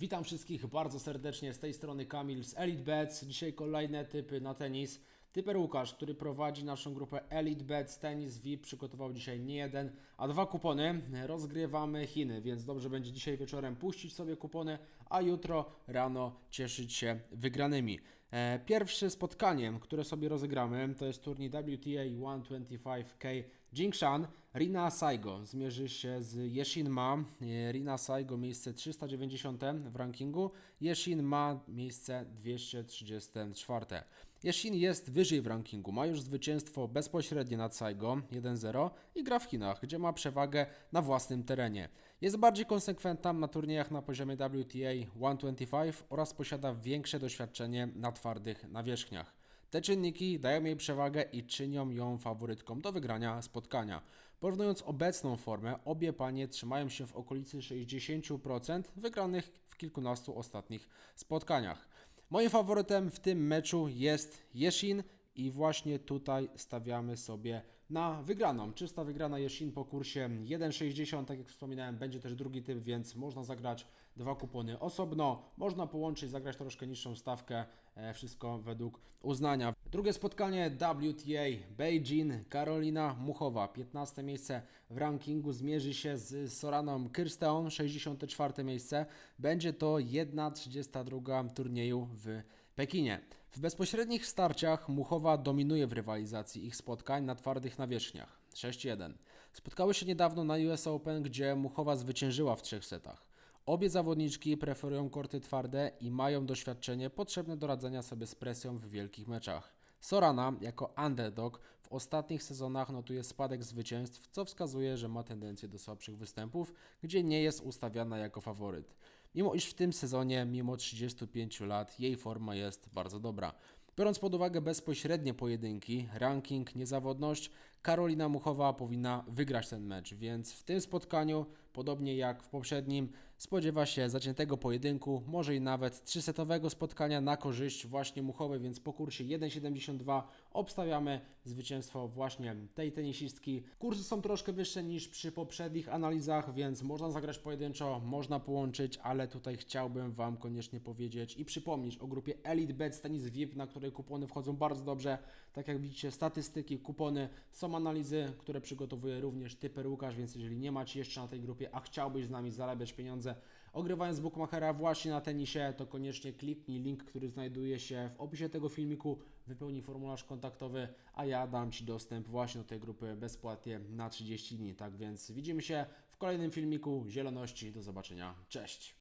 Witam wszystkich bardzo serdecznie z tej strony Kamil z Elite Bets. Dzisiaj kolejne typy na tenis. Typer Łukasz, który prowadzi naszą grupę Elite Bets Tenis VIP, przygotował dzisiaj nie jeden, a dwa kupony. Rozgrywamy Chiny, więc dobrze będzie dzisiaj wieczorem puścić sobie kupony, a jutro rano cieszyć się wygranymi. E, Pierwsze spotkanie, które sobie rozegramy, to jest turniej WTA 125K Jingshan. Rina Saigo zmierzy się z Yeshin Ma. E, Rina Saigo miejsce 390 w rankingu, Yeshin Ma miejsce 234. Yeshin jest wyżej w rankingu, ma już zwycięstwo bezpośrednie nad Saigo 1-0 i gra w Chinach, gdzie ma przewagę na własnym terenie. Jest bardziej konsekwentna na turniejach na poziomie WTA 125 oraz posiada większe doświadczenie na twardych nawierzchniach. Te czynniki dają jej przewagę i czynią ją faworytką do wygrania spotkania. Porównując obecną formę, obie panie trzymają się w okolicy 60% wygranych w kilkunastu ostatnich spotkaniach. Moim faworytem w tym meczu jest Yeshin i właśnie tutaj stawiamy sobie na wygraną. Czysta wygrana Yeshin po kursie 1,60, tak jak wspominałem, będzie też drugi typ, więc można zagrać dwa kupony osobno, można połączyć, zagrać troszkę niższą stawkę, e, wszystko według uznania. Drugie spotkanie WTA Beijing, Karolina Muchowa, 15 miejsce w rankingu, zmierzy się z Soraną Kirsteon, 64 miejsce. Będzie to 1,32 turnieju w Pekinie. W bezpośrednich starciach Muchowa dominuje w rywalizacji ich spotkań na twardych nawierzchniach 6-1. Spotkały się niedawno na US Open, gdzie Muchowa zwyciężyła w trzech setach. Obie zawodniczki preferują korty twarde i mają doświadczenie potrzebne do radzenia sobie z presją w wielkich meczach. Sorana jako underdog w ostatnich sezonach notuje spadek zwycięstw, co wskazuje, że ma tendencję do słabszych występów, gdzie nie jest ustawiana jako faworyt. Mimo iż w tym sezonie, mimo 35 lat, jej forma jest bardzo dobra. Biorąc pod uwagę bezpośrednie pojedynki, ranking, niezawodność, Karolina Muchowa powinna wygrać ten mecz, więc w tym spotkaniu, podobnie jak w poprzednim, spodziewa się zaciętego pojedynku, może i nawet trzysetowego spotkania na korzyść właśnie Muchowej, więc po kursie 1,72 obstawiamy zwycięstwo właśnie tej tenisistki. Kursy są troszkę wyższe niż przy poprzednich analizach, więc można zagrać pojedynczo, można połączyć, ale tutaj chciałbym Wam koniecznie powiedzieć i przypomnieć o grupie Elite Bets Tenis VIP, na której kupony wchodzą bardzo dobrze. Tak jak widzicie, statystyki, kupony, analizy, które przygotowuje również Typer Łukasz, więc jeżeli nie macie jeszcze na tej grupie, a chciałbyś z nami zarabiać pieniądze, ogrywając bookmachera właśnie na tenisie, to koniecznie kliknij link, który znajduje się w opisie tego filmiku, wypełnij formularz kontaktowy, a ja dam Ci dostęp właśnie do tej grupy bezpłatnie na 30 dni. Tak więc widzimy się w kolejnym filmiku Zieloności. Do zobaczenia. Cześć!